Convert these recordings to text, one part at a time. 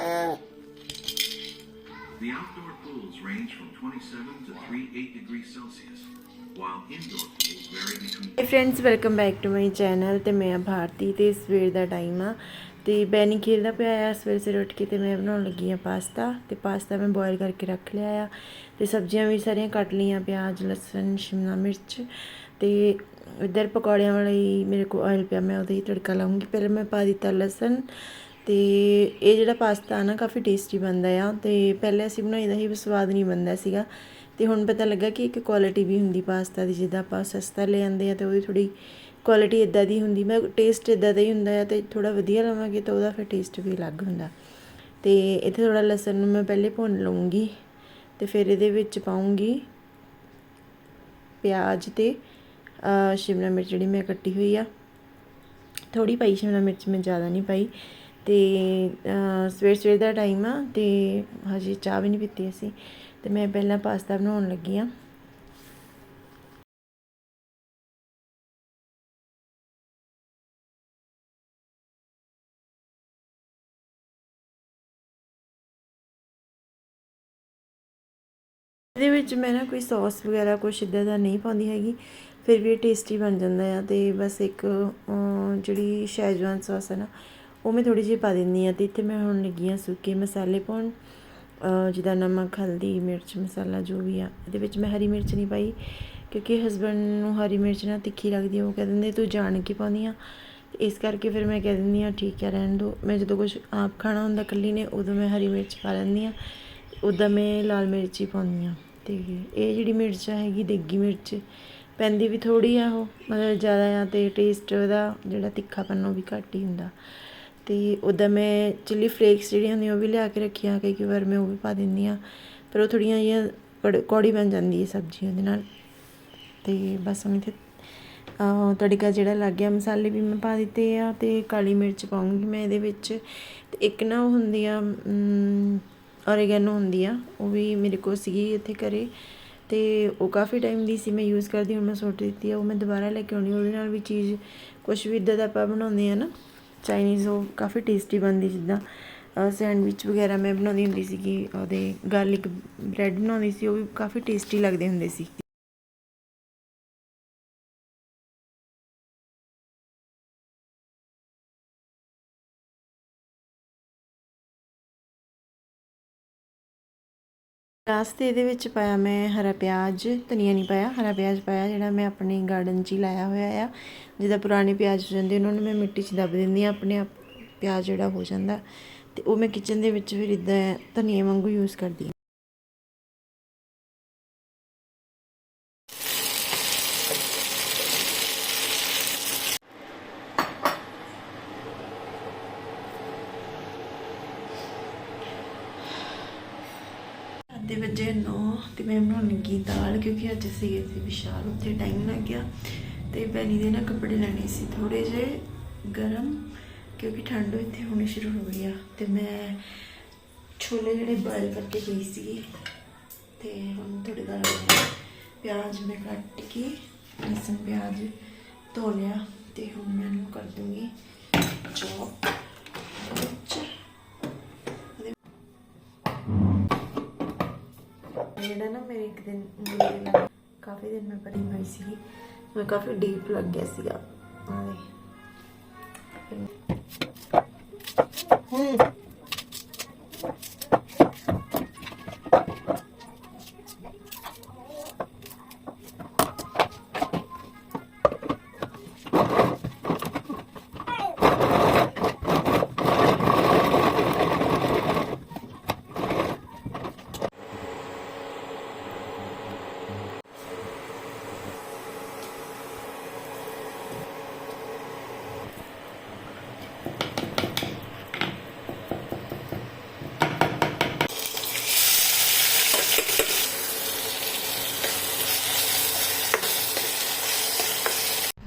The outdoor pools range from 27 to 38 degrees Celsius, while indoor pools vary between hey friends welcome back to my channel ਤੇ ਮੈਂ ਭਾਰਤੀ ਤੇ ਸਵੇਰ ਦਾ time ਆ ਤੇ Benny ਖੇਲਦਾ ਪਿਆ ਆ ਸਵੇਰੇ ਸਵੇਰੇ ਉੱਠ ਕੇ ਤੇ ਮੈਂ ਬਣਾਉਣ ਲੱਗੀ ਆ ਪਾਸਤਾ ਤੇ ਪਾਸਤਾ ਮੈਂ ਬੋਇਲ ਕਰਕੇ ਰੱਖ ਲਿਆ ਆ ਤੇ ਸਬਜ਼ੀਆਂ ਵੀ ਸਾਰੀਆਂ ਕੱਟ ਲਈਆਂ ਪਿਆਜ਼ ਲਸਣ ਸ਼ਿਮਲਾ ਮਿਰਚ ਤੇ ਇੱਧਰ ਪਕੌੜਿਆਂ ਵਾਲਾ ਹੀ ਮੇਰੇ ਕੋਲ ਆਇਲ ਪਿਆ ਮੈਂ ਉਹਦੇ ਹੀ ਤੜਕਾ ਲਾਉਂਗੀ ਪਹਿਲਾਂ ਮੈਂ ਪਾ ਦਿੱਤਾ ਲਸਣ ਤੇ ਇਹ ਜਿਹੜਾ ਪਾਸਤਾ ਨਾ ਕਾਫੀ ਟੇਸਟੀ ਬਣਦਾ ਆ ਤੇ ਪਹਿਲੇ ਅਸੀਂ ਬਣਾਈਦਾ ਸੀ ਪਰ ਸਵਾਦ ਨਹੀਂ ਬਣਦਾ ਸੀਗਾ। ਤੇ ਹੁਣ ਪਤਾ ਲੱਗਾ ਕਿ ਇੱਕ ਕੁਆਲਿਟੀ ਵੀ ਹੁੰਦੀ ਪਾਸਤਾ ਦੀ, ਜਿੱਦਾਂ ਆਪਾਂ ਸਸਤਾ ਲੈ ਆਂਦੇ ਆ ਤੇ ਉਹਦੀ ਥੋੜੀ ਕੁਆਲਿਟੀ ਇਦਾਂ ਦੀ ਹੁੰਦੀ। ਮੈਂ ਟੇਸਟ ਇਦਾਂ ਦਾ ਹੀ ਹੁੰਦਾ ਆ ਤੇ ਥੋੜਾ ਵਧੀਆ ਲਵਾਂਗੇ ਤਾਂ ਉਹਦਾ ਫਿਰ ਟੇਸਟ ਵੀ ਅਲੱਗ ਹੁੰਦਾ। ਤੇ ਇੱਥੇ ਥੋੜਾ ਲਸਣ ਨੂੰ ਮੈਂ ਪਹਿਲੇ ਭੁੰਨ ਲਵਾਂਗੀ ਤੇ ਫਿਰ ਇਹਦੇ ਵਿੱਚ ਪਾਉਂਗੀ ਪਿਆਜ਼ ਤੇ ਸ਼ਿਮਲਾ ਮਿਰਚ ਜਿਹੜੀ ਮੈਂ ਕੱਟੀ ਹੋਈ ਆ। ਥੋੜੀ ਪਾਈ, ਸ਼ਿਮਲਾ ਮਿਰਚ ਮੈਂ ਜ਼ਿਆਦਾ ਨਹੀਂ ਪਾਈ। ਤੇ ਸਵੇਰ ਸਵੇਰ ਦਾ ਟਾਈਮ ਆ ਤੇ ਹਜੇ ਚਾਹ ਵੀ ਨਹੀਂ ਪੀਤੀ ਅਸੀਂ। ਤੇ ਮੈਂ ਪਹਿਲਾਂ ਪਾਸਤਾ ਬਣਾਉਣ ਲੱਗੀ ਆ। ਇਹਦੇ ਵਿੱਚ ਮੈਂ ਨਾ ਕੋਈ ਸੌਸ ਵਗੈਰਾ ਕੁਛ ਇਦਾਂ ਦਾ ਨਹੀਂ ਪਾਉਂਦੀ ਹੈਗੀ। ਫਿਰ ਵੀ ਇਹ ਟੇਸਟੀ ਬਣ ਜਾਂਦਾ ਆ ਤੇ ਬਸ ਇੱਕ ਜਿਹੜੀ ਸ਼ੈਜਵਾਨ ਸੌਸ ਹੈ ਨਾ ਉਹ ਮੈਂ ਥੋੜੀ ਜਿਹੀ ਪਾ ਦਿੰਦੀ ਆ ਤੇ ਇੱਥੇ ਮੈਂ ਹੁਣ ਲੱਗੀ ਆ ਸੁੱਕੇ ਮਸਾਲੇ ਪਾਉਣ ਅ, ਜਿੱਦਾਂ ਨਮਕ ਹਲਦੀ ਮਿਰਚ ਮਸਾਲਾ ਜੋ ਵੀ ਆ ਇਹਦੇ ਵਿੱਚ ਮੈਂ ਹਰੀ ਮਿਰਚ ਨਹੀਂ ਪਾਈ ਕਿਉਂਕਿ ਹਸਬੰਡ ਨੂੰ ਹਰੀ ਮਿਰਚ ਨਾ ਤਿੱਖੀ ਲੱਗਦੀ ਆ ਉਹ ਕਹਿ ਦਿੰਦੇ ਤੂੰ ਜਾਣ ਕੇ ਪਾਉਂਦੀ ਆ। ਇਸ ਕਰਕੇ ਫਿਰ ਮੈਂ ਕਹਿ ਦਿੰਦੀ ਆ ਠੀਕ ਹੈ ਰਹਿਣ ਦੋ। ਮੈਂ ਜਦੋਂ ਕੁਝ ਆਪ ਖਾਣਾ ਹੁੰਦਾ ਇਕੱਲੀ ਨੇ ਉਦੋਂ ਮੈਂ ਹਰੀ ਮਿਰਚ ਪਾ ਲੈਂਦੀ ਆ ਉੱਦਾਂ ਮੈਂ ਲਾਲ ਮਿਰਚ ਹੀ ਪਾਉਂਦੀ ਆ ਤੇ ਇਹ ਜਿਹੜੀ ਮਿਰਚ ਹੈਗੀ ਦੇਗੀ ਮਿਰਚ ਪੈਂਦੀ ਵੀ ਥੋੜੀ ਆ ਉਹ ਮਤਲਬ ਜ਼ਿਆਦਾ ਆ ਤੇ ਟੇਸਟ ਉਹਦਾ ਜਿਹੜਾ ਤਿੱਖਾਪਨ ਉਹ ਵੀ ਘੱਟ ਹੀ ਹੁੰਦਾ। ਅਤੇ ਉੱਦਾਂ ਮੈਂ ਚਿੱਲੀ ਫਲੇਕਸ ਜਿਹੜੀਆਂ ਹੁੰਦੀਆਂ ਉਹ ਵੀ ਲਿਆ ਕੇ ਰੱਖੀਆਂ, ਕਈ ਕਈ ਵਾਰ ਮੈਂ ਉਹ ਵੀ ਪਾ ਦਿੰਦੀ ਹਾਂ। ਪਰ ਉਹ ਥੋੜ੍ਹੀਆਂ ਜਿਹੀਆਂ ਕੜ- ਕੌੜੀ ਬਣ ਜਾਂਦੀ ਹੈ ਸਬਜ਼ੀ ਉਹਦੇ ਨਾਲ। ਅਤੇ ਬਸ ਹੁਣ ਇੱਥੇ ਤੜਕਾ ਜਿਹੜਾ ਲੱਗ ਗਿਆ, ਮਸਾਲੇ ਵੀ ਮੈਂ ਪਾ ਦਿੱਤੇ ਆ ਅਤੇ ਕਾਲੀ ਮਿਰਚ ਪਾਉਂਗੀ ਮੈਂ ਇਹਦੇ ਵਿੱਚ। ਤੇ ਇੱਕ ਨਾ ਉਹ ਹੁੰਦੀ ਆ ਔਰੇਗੈਨੋ ਹੁੰਦੀ ਆ, ਉਹ ਵੀ ਮੇਰੇ ਕੋਲ ਸੀਗੀ ਇੱਥੇ ਘਰੇ। ਤੇ ਉਹ ਕਾਫੀ ਟਾਈਮ ਦੀ ਸੀ, ਮੈਂ ਯੂਜ਼ ਕਰਦੀ, ਹੁਣ ਮੈਂ ਸੁੱਟ ਦਿੱਤੀ ਆ, ਉਹ ਮੈਂ ਦੁਬਾਰਾ ਲੈ ਕੇ ਆਉਣੀ ਉਹਦੇ ਨਾਲ ਵੀ ਚੀਜ਼ ਕੁਝ ਵੀ ਇੱਦਾਂ ਦਾ ਆਪਾਂ ਬਣਾਉਂਦੇ ਆ ਨਾ ਚਾਈਨੀਜ਼ ਉਹ ਕਾਫੀ ਟੇਸਟੀ ਬਣਦੀ ਜਿੱਦਾਂ ਸੈਂਡਵਿਚ ਵਗੈਰਾ ਮੈਂ ਬਣਾਉਂਦੀ ਹੁੰਦੀ ਸੀਗੀ, ਉਹਦੇ ਗਾਰਲਿਕ ਬ੍ਰੈਡ ਬਣਾਉਂਦੀ ਸੀ, ਉਹ ਵੀ ਕਾਫੀ ਟੇਸਟੀ ਲੱਗਦੇ ਹੁੰਦੇ ਸੀ। ਲਾਸਟ ਤੇ ਇਹਦੇ ਵਿੱਚ ਪਾਇਆ ਮੈਂ ਹਰਾ ਪਿਆਜ਼, ਧਨੀਆ ਨਹੀਂ ਪਾਇਆ, ਹਰਾ ਪਿਆਜ਼ ਪਾਇਆ, ਜਿਹੜਾ ਮੈਂ ਆਪਣੇ ਗਾਰਡਨ 'ਚ ਹੀ ਲਾਇਆ ਹੋਇਆ ਆ। ਜਿਹਦਾ ਪੁਰਾਣੇ ਪਿਆਜ਼ ਹੋ ਜਾਂਦੇ, ਉਹਨਾਂ ਨੂੰ ਮੈਂ ਮਿੱਟੀ 'ਚ ਦੱਬ ਦਿੰਦੀ ਆ ਆਪਣੇ ਆਪ ਪਿਆਜ਼ ਜਿਹੜਾ ਹੋ ਜਾਂਦਾ। ਤੇ ਉਹ ਮੈਂ ਕਿਚਨ ਦੇ ਵਿੱਚ ਫਿਰ ਇਦਾਂ ਧਨੀਆ ਵਾਂਗੂ ਯੂਜ਼ ਕਰਦੀ ਹਾਂ ਅੱਧੇ ਵਜੇ 9 ਤੇ ਮੈਂ ਬਣਾਉਣ ਲੱਗੀ ਦਾਲ, ਕਿਉਂਕਿ ਅੱਜ ਅਸੀਂ ਗਏ ਸੀ ਵਿਸ਼ਾਲ ਉੱਥੇ ਟਾਈਮ ਲੱਗ ਗਿਆ ਤੇ ਬੈਨੀ ਦੇ ਨਾ ਕੱਪੜੇ ਲੈਣੇ ਸੀ ਥੋੜੇ ਜਿਹੇ ਗਰਮ, ਕਿਉਂਕਿ ਠੰਡ ਇੱਥੇ ਹੋਣੀ ਸ਼ੁਰੂ ਹੋ ਗਈ ਆ ਤੇ ਮੈਂ ਛੋਲੇ ਜਿਹੜੇ ਬੋਇਲ ਕਰਕੇ ਗਈ ਸੀ ਤੇ ਹੁਣ ਥੋੜੇ ਦਾਲ ਪਿਆਜ਼ ਮੈਂ ਕੱਟ ਕੇ ਲਸਣ ਪਿਆਜ਼ ਧੋ ਲਿਆ ਤੇ ਹੁਣ ਮੈਂ ਇਹਨੂੰ ਕਰ ਦੂੰਗੀ ਚੌਪ ਵਿੱਚ। ਜਿਹੜਾ ਨਾ ਮੇਰੇ ਇੱਕ ਦਿਨ, ਮੇਰੇ ਨਾਲ ਕਾਫੀ ਦਿਨ ਮੈਂ ਪੜੀ ਹੋਈ ਸੀ ਮੈਂ ਕਾਫੀ ਡੀਪ ਲੱਗ ਗਿਆ ਸੀਗਾ। ਆਹ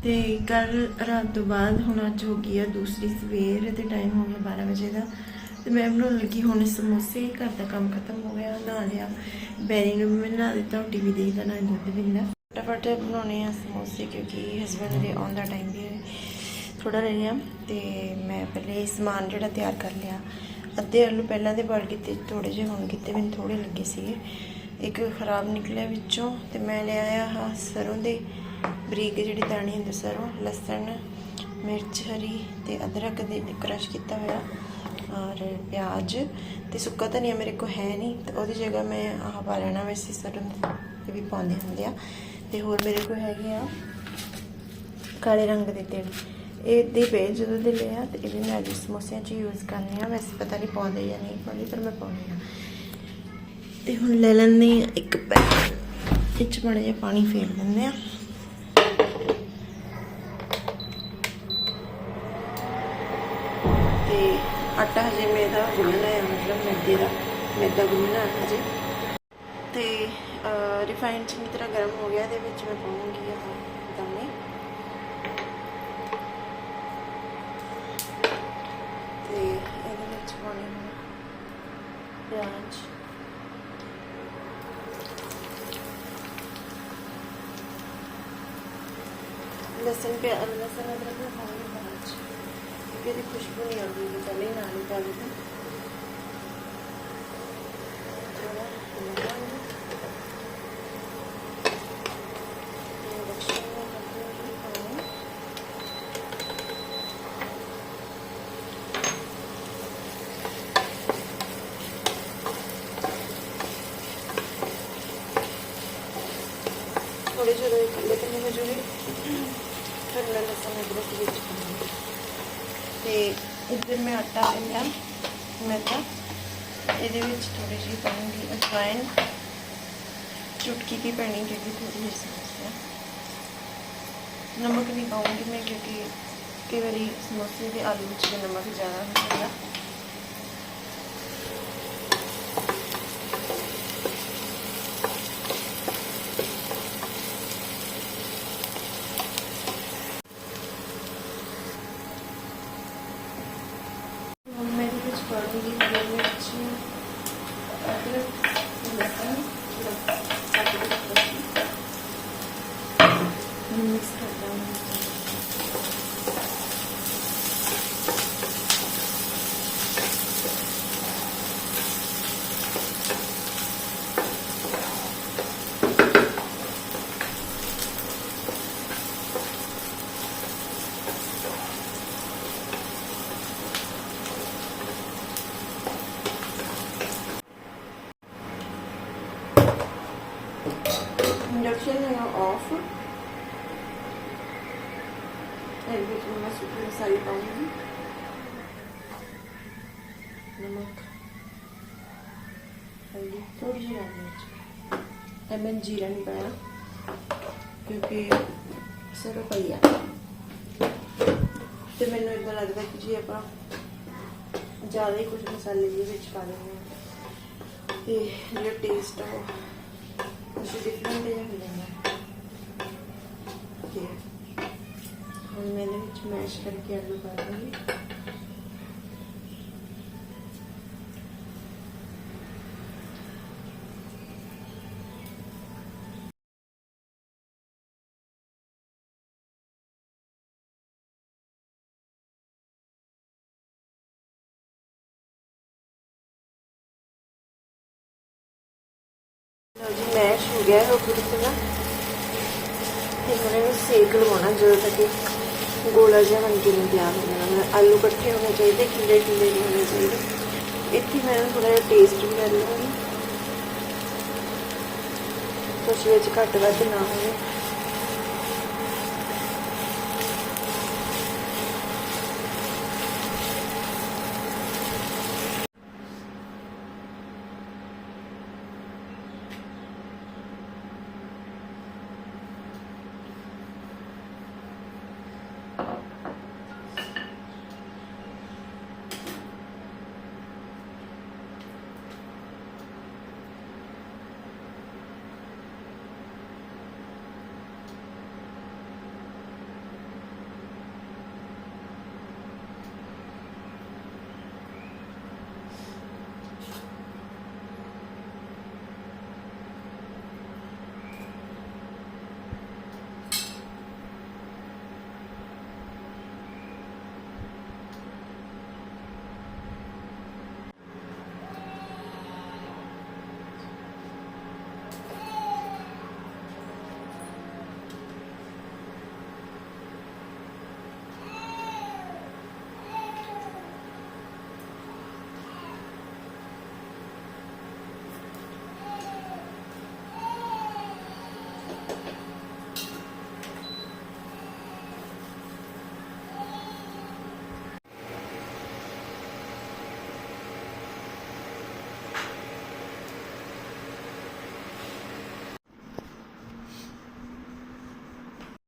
ਤੇ ਕੱਲ ਰਾਤ ਤੋਂ ਬਾਅਦ ਹੁਣ ਅੱਜ ਹੋ ਗਈ ਆ ਦੂਸਰੀ ਸਵੇਰ ਤੇ ਟਾਈਮ ਹੋ ਗਿਆ 12 ਵਜੇ ਦਾ। ਤੇ ਮੈਂ ਬਣਾਉਣ ਲੱਗੀ ਹੁਣ ਸਮੋਸੇ, ਘਰ ਦਾ ਕੰਮ ਖਤਮ ਹੋ ਗਿਆ ਨਹਾ ਲਿਆ। ਬੈਰੀ ਨੂੰ ਵੀ ਮੈਂ ਨਹਾ ਦਿੱਤਾ ਹੁਣ ਟੀਵੀ ਦੇਖਦਾ ਨਾ ਦੁੱਧ ਪੀਂਦਾ ਫਟਾਫਟ ਬਣਾਉਣੇ ਆ ਸਮੋਸੇ ਕਿਉਂਕਿ ਹਸਬੰਡ ਦੇ ਆਉਣ ਦਾ ਟਾਈਮ ਵੀ ਥੋੜਾ ਰਹਿ ਗਿਆ। ਤੇ ਮੈਂ ਪਹਿਲੇ ਸਮਾਨ ਜਿਹੜਾ ਤਿਆਰ ਕਰ ਲਿਆ। ਅੱਧੇ ਆਲੂ ਪਹਿਲਾਂ ਦੇ ਬਾਲ ਕੀਤੇ ਥੋੜੇ ਜਿਹੇ ਹੁਣ ਕੀਤੇ, ਮੈਨੂੰ ਥੋੜੇ ਲੱਗੇ ਸੀਗੇ। ਇੱਕ ਖਰਾਬ ਨਿਕਲਿਆ ਵਿੱਚੋਂ ਤੇ ਮੈਂ ਲਿਆਇਆ ਆਹ ਸਰੋਂ ਦੇ। ਬਰੀਕ ਜਿਹੜੀ ਦਾਣੀ ਹੁੰਦੀ ਸਰੋਂ, ਲਸਣ, ਮਿਰਚ, ਹਰੀ ਤੇ ਅਦਰਕ ਦੇ ਕ੍ਰਸ਼ ਕੀਤਾ ਹੋਇਆ। ਔਰ ਪਿਆਜ਼ ਤੇ ਸੁੱਕਾ ਧਨੀਆ ਮੇਰੇ ਕੋਲ ਹੈ ਨਹੀਂ, ਤੇ ਉਹਦੀ ਜਗ੍ਹਾ ਮੈਂ ਆਹ ਪਾ ਲੈਣਾ ਵੈਸੇ ਸਰੋਂ ਦੇ ਵੀ ਪਾਉਂਦੇ ਹੁੰਦੇ ਆ। ਤੇ ਹੋਰ ਮੇਰੇ ਕੋਲ ਹੈਗੇ ਆ ਕਾਲੇ ਰੰਗ ਦੇ ਤਿਲ। ਇਹ ਦੇ ਪਏ ਜਦੋਂ ਦੇ ਲਿਆ ਤੇ ਇਹ ਵੀ ਮੈਂ ਅੱਜ ਸਮੋਸਿਆਂ 'ਚ ਯੂਜ਼ ਕਰਨੀ ਆ। ਵੈਸੇ ਪਤਾ ਨਹੀਂ ਪਾਉਂਦੇ ਜਾਂ ਨਹੀਂ ਪਾਉਂਦੇ, ਪਰ ਮੈਂ ਪਾਉਂਦੀ ਆ ਤੇ ਹੁਣ ਲੈ ਲੈਂਦੇ ਆ ਇੱਕ ਪੈਕ ਇਹ 'ਚ ਮਾੜਾ ਜਿਹਾ ਪਾਣੀ ਫੇਰ ਲੈਂਦੇ ਆ ਤੇ ਆਟਾ ਹਜੇ ਮੇਰਾ ਗੁੰਨਣਾ ਹੈ ਮਤਲਬ ਮੈਦੇ ਦਾ, ਮੈਦਾ ਗੁੰਨਣਾ ਹੈ ਹਜੇ। ਤੇ ਰਿਫਾਈਨਡ ਚੰਗੀ ਤਰ੍ਹਾਂ ਗਰਮ ਹੋ ਗਿਆ, ਇਹਦੇ ਵਿੱਚ ਮੈਂ ਪਾਉਂਗੀ ਇਹ ਦਾਣੇ। ਤੇ ਇਹਦੇ ਵਿੱਚ ਪਾਉਣੇ ਹਨ ਪਿਆਜ਼ ਲਸਣ ਪਿਆ ਲਸਣ ਅਦਰਕ ਨੂੰ ਪਾਉਣੇ ਬਾਅਦ ਚ ਕਿਉਂਕਿ ਇਹਦੀ ਖੁਸ਼ਬੂ ਨਹੀਂ ਆਉਂਦੀ ਜੇ ਪਹਿਲੇ ਹੀ ਨਾਲ ਹੀ ਪਾ ਦਿੱਤਾ ਥੋੜਾ ਲਵਾਂਗੇ ਇਹ ਰਕਸ਼ਣ ਨੂੰ ਕੱਢੂੰਗੀ ਪਾਣੀ ਤੇ ਇੱਧਰ ਮੈਂ ਆਟਾ ਲਿਆ, ਮੈਂ ਤਾਂ ਇਹਦੇ ਵਿੱਚ ਥੋੜੀ ਜਿਹੀ ਪਾਉਂਗੀ ਅਜਵਾਇਨ ਚੁਟਕੀ ਕੀ ਪੈਣੀ ਕਿਉਂਕਿ ਥੋੜੀ ਜਿਹੀ ਸਮੋਸੇ ਨਮਕ ਨਹੀਂ ਪਾਉਂਗੀ ਮੈਂ ਕਿਉਂਕਿ ਕਈ ਵਾਰੀ ਸਮੋਸੇ ਦੇ ਆਲੂ ਵਿੱਚ ਨਮਕ ਜ਼ਿਆਦਾ ਹੋ Thank you. ਸੁੱਕੀ ਮਸਾਲੇ ਪਾਉਂਗੀ ਨਮਕ। ਹਲਦੀ ਥੋੜੀ ਜਿਹੀ ਲਾਲ ਮਿਰਚ। ਇਹ ਮੈਂ ਜੀਰਾ ਨਹੀਂ ਪਾਇਆ, ਕਿਉਂਕਿ ਸਰੋਂ ਪਈ ਤੇ ਮੈਨੂੰ ਇਦਾਂ ਲੱਗਦਾ ਕਿ ਜੇ ਆਪਾਂ ਜ਼ਿਆਦਾ ਹੀ ਕੁਝ ਮਸਾਲੇ ਜਿਹੇ ਵਿੱਚ ਪਾ ਦਿੰਦੇ ਹਾਂ, ਤੇ ਜਿਹੜਾ ਟੇਸਟ ਆ ਉਹ ਅਸੀਂ ਡਿਫਰੈਂਟ ਜਿਹਾ ਹੋ ਜਾਂਦਾ। ਤੇ ਹੁਣ ਮੈਂ ਇਹਦੇ ਵਿੱਚ ਮੈਸ਼ ਕਰਕੇ ਆਲੂ ਪਾ ਦੂੰਗੀ ਲਓ ਜੀ ਮੈਸ਼ ਹੋ ਗਿਆ ਹੈ ਪੂਰੀ ਤਰ੍ਹਾਂ ਤੇ ਹੁਣ ਇਹਨੂੰ ਸੇਕ ਲਵਾਉਣਾ ਜਦੋਂ ਤੱਕ ਇਹ ਗੋਲਾ ਜਿਹਾ ਬਣ ਕੇ ਨਹੀਂ ਤਿਆਰ ਹੋ ਜਾਣਾ ਮਤਲਬ ਆਲੂ ਇਕੱਠੇ ਹੋਣੇ ਚਾਹੀਦੇ, ਖਿੱਲੇ ਖਿੱਲੇ ਨਹੀਂ ਹੋਣੇ ਚਾਹੀਦੇ। ਇੱਥੇ ਮੈਂ ਇਹਨੂੰ ਥੋੜਾ ਜਿਹਾ ਟੇਸਟ ਵੀ ਕਰ ਲਵਾਂਗੀ। ਕੁਛ ਵਿੱਚ ਘੱਟ ਵੱਧ ਨਾ ਹੋਵੇ।